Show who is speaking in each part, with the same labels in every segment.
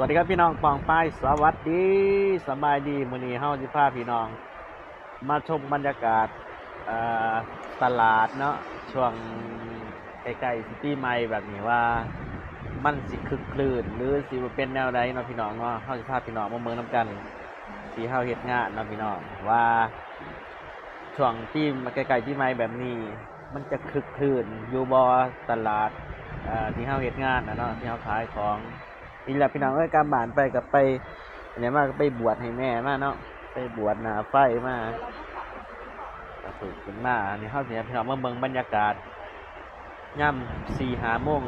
Speaker 1: วัสดีครับพี่น้องปองป้ายสวัสดีสบายดีมือนีเฮาสิพาพี่น้อง มาชมบรรยากาศตลาดเนาะช่วงใกล้ๆสิปีใหม่แบบนี้ว่ามันสิคึกคลื่นหรือสิเป็นแนวใดเนาะพี่น้องเนาะเฮาสิพาพี่น้องมาเมืองนํกันที่เฮาเฮ็ดงานเนาะพี่น้องว่าช่วงที่มาใกล้ๆปีใหม่แบบนี้ มันจะคึกคลื่นอยู่บ่ตลาดที่เฮาเฮ็ดงานนะเนาะที่เฮาขายของ นี่แหละพี่น้องเอ้ยการบานไปกับไปเนี่ยมาก็ไปบวชให้แม่มาเนาะไปบวชหนาไฟมาก็ฝึกขึ้นมานี่เข้าเสียพี่น้องมาเบิ่งบรรยากาศย่ำสี่หาโมง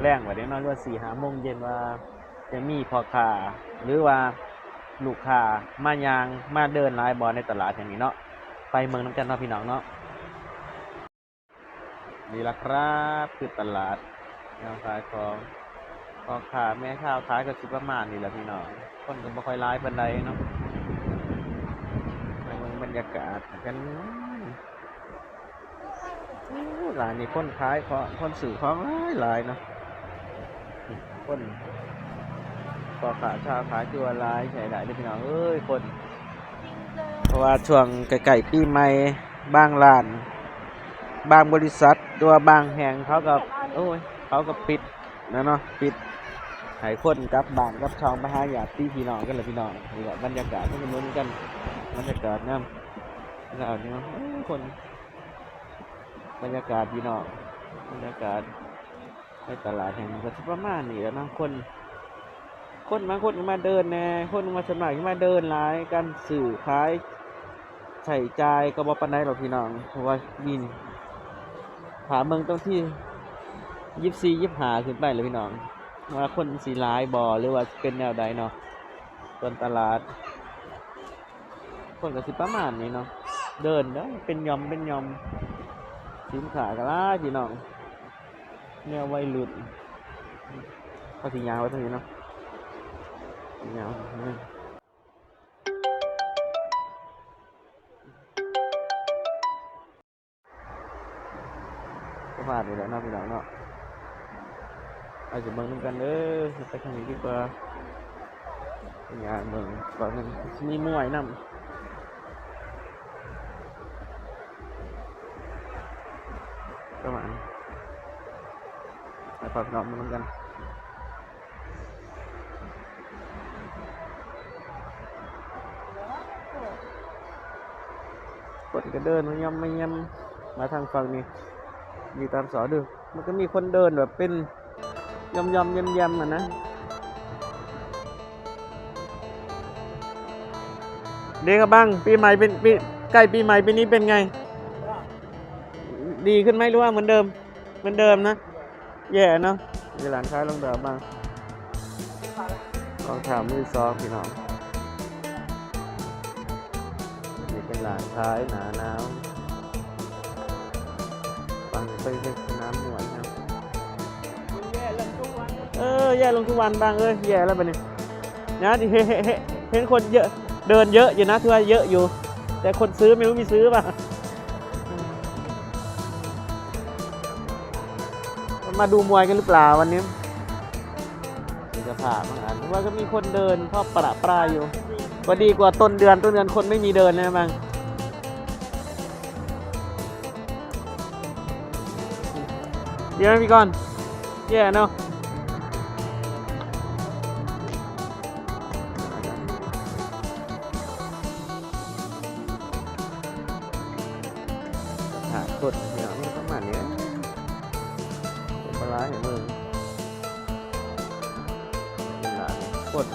Speaker 1: แรงกว่าเด็กน้อยว่าสี่หาโมงเย็นว่าจะมีพ่อคาหรือว่าลูกค้ามายางมาเดินหลายบอลในตลาดอย่างนี้เนาะไปเมืองน้ำกันเนาะพี่น้องเนาะนี่ละครับคือตลาดแนวขายของ พอขาแม่ข้าวขายก็สิประมาณนี่แหละพี่น้องคนก็บ่ค่อยร้ายปานใดเนาะไปเบิ่งบรรยากาศกันโอ้ร้านนี้คนขายของคนสื่อของหลายหลายเนาะคนพอขาชาวขายจัวหลายใช่ได้พี่น้องเอ้ยคนเพราะว่าช่วงใกล้ๆปีใหม่บางร้าน บางบริษัทหรือว่าบางแห่งเขาก็โอ้ยเขาก็ปิดนะเนาะปิด ให้คนกับบานกับช่องไปหาญาติพี่น้องกันเลยพี่น้องนี่แหละบรรยากาศที่มันเหมือนกันบรรยากาศน้ำบรรยากาศนี่ยคนบรรยากาศพี่น้องบรรยากาศในตลาดแห่งนี้ก็สิประมาณนี้แหล้วนะคน คนบางคนมาเดินแน่คนมาสมัครมาเดินหลายกันสื่อขายใส่ใจก็บ่ปานใดหรอกพี่น้องเพราะว่ายินถามเมืองตรงที่ยิบซียิบหาขึ้นไปเลยพี่น้อง ว่าคนสีร้ายบอหรือว่าเป็นแนวใดเนาะต้นตลาด คนก็สิประมาณนี้เนาะเดินได้อเป็นยอมเป็นยอมสินขากระลาพี่น้องแนววัยรุ่นเขาสียาวไว้ตรงนี้เนาะยาวนี่ประมาณนี้แหละเนาะพี่น้องเนาะ อาจจะเบิ่งน้ำกันเด้อไปทางนี้ดีกว่าอย่าเบิ่งก่อนนั้นมีมวยนำประมาณไปปรับนอนมันกันกดก็เดินมันย่ำไม่ย่ำมาทางฝั่งนี้อยู่ตามสอดูมันก็มีคนเดินแบบเป็น ยำยำยำยำอะนะเด็กบ้าง ปีใหม่เป็นปีใกล้ปีใหม่ปีนี้เป็นไง ดีขึ้นไหมหรือว่าเหมือนเดิม เหมือนเดิมนะ แย่เนาะมีหลานค้ายลองเดิมบ้างลองถามมือซองพี่น้องนี่เป็นหลานค้ายหนาหนาวฟังไปเป็นน้ำหนวดนะ เออแย่ลงทุกวันบ้างเอ้ยแย่แล้วไปนี่นะที่เห็นเห็นเห็นคนเยอะเดินเยอะอยู่นะที่ว่าเยอะอยู่ แต่คนซื้อไม่รู้มีซื้อป่ะมาดูมวยกันหรือเปล่าวันนี้มีสภาบางอันว่าก็มีคนเดินพ่อประปรายอยู่ก็ดีกว่าต้นเดือนต้นเดือนคนไม่มีเดินนะบางเดี๋ยวพี่ก่อนแย่เนาะ หากดเนี่ยมันประมาณเนี้ยเป็นปลาร้าอย่างมึงเป็นหลานกด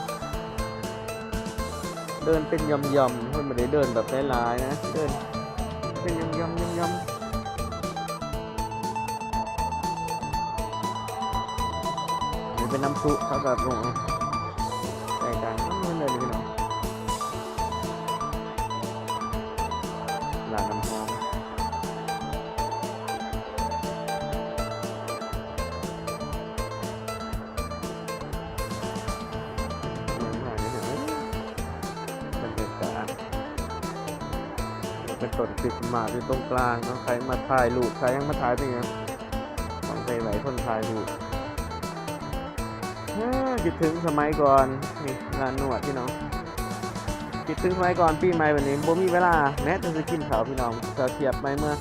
Speaker 1: เดินเป็นยำยำเพื่อนไม่ได้เดินแบบหลายนะ เดินเป็นยำยำยำยำเป็นน้ำซุปเขาแบบลง ต้นคริสต์มาสอยู่ตรงกลางเนาะใครมาถ่ายรูปใครยังมาถ่ายเป็นไงของใส่ไหวคนถ่ายรูปคิดถึงสมัยก่อนนี่ร้านนวดพี่น้องคิดถึงสมัยก่อนปีใหม่วันนี้บ่มีเวลาแม้แต่จะกินข้าวพี่น้องจะเทียบไปเมื่อ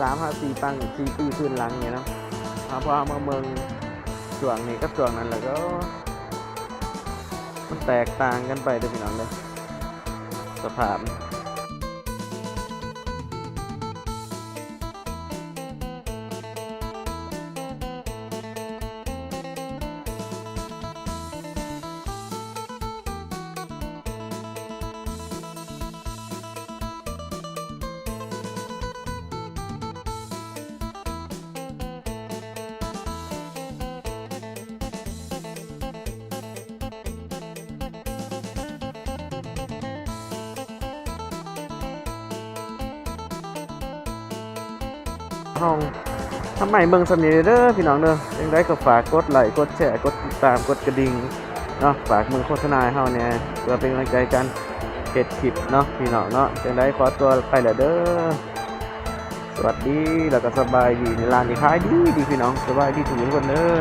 Speaker 1: สามห้าสี่ปังสี่ปีขึ้นหลังเนี่ยเนาะเอาพอเอามาเมืองช่วงนี้กับช่วงนั้นแล้วก็มันแตกต่างกันไปเด้อพี่น้องเลยสภาพ ห้องทำไมเบิ่งสำเนียงเด้อพี่น้องเด้อยังได้ก็ฝากกดไลค์กดแชร์กดติดตามกดกระดิ่งเนาะฝากเมืองโฆษณาให้เฮาเนี่ยเพื่อเป็นกำลังใจกันเก็ดคลิปเนาะพี่น้องเนาะยังได้ขอตัวไปแล้วเด้อสวัสดีแล้วก็สบายดีในลานที่ขายดีดีพี่น้องสบายดีทุกคนเด้อ